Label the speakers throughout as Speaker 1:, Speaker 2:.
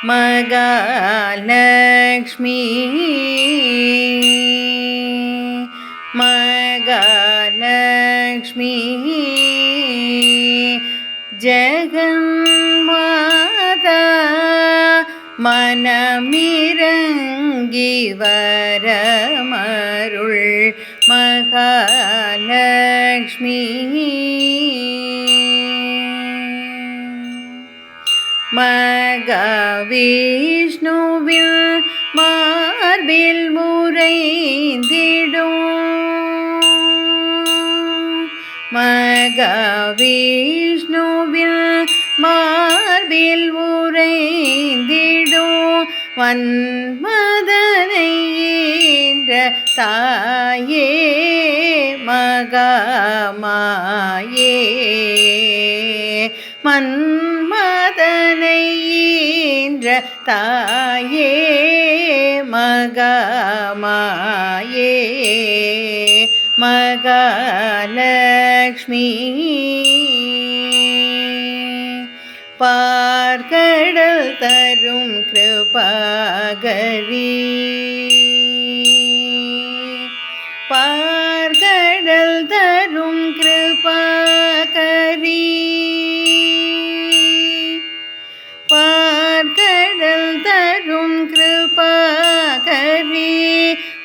Speaker 1: மகாலக்ஷ்மி மகாலக்ஷ்மி ஜெகன்மாதா மனமிரங்கி வரமருள் மகாலக்ஷ்மி மக விஷ்ணுவின் மார்பில் முறைந்திடும். மக விஷ்ணுவின் மார்பில் உறைந்திடும் வன்மதனை ஈன்ற தாயே மகமாயே. மன்மதனை ஈன்ற தாயே மகமாயே மகாலக்ஷ்மி. பார்கடல் தரும் கிருபாகரி. பார்கடல் தரும் கிருபாகரி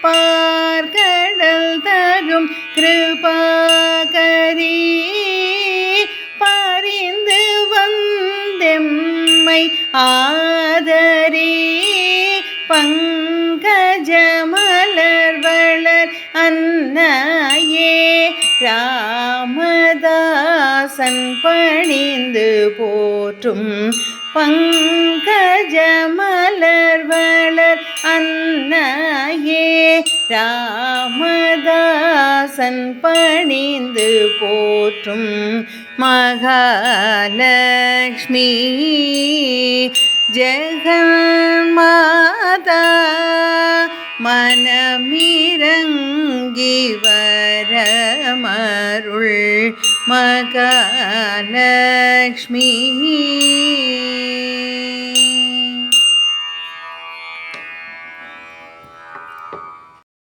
Speaker 1: பார்க்கடல் தரும் கிருபாகரி பறிந்து வந்தெம்மை ஆதரி பங்கஜமலர் வளர் அன்னையே ராமதாசன் பணிந்து போற்றும் பங்கஜமலர் அன்னையே ராமதாசன் பணிந்து போற்றும் மகாலக்ஷ்மி. ஜெகமாதா மனமிரங்கி வரமருள் மகாலக்ஷ்மி.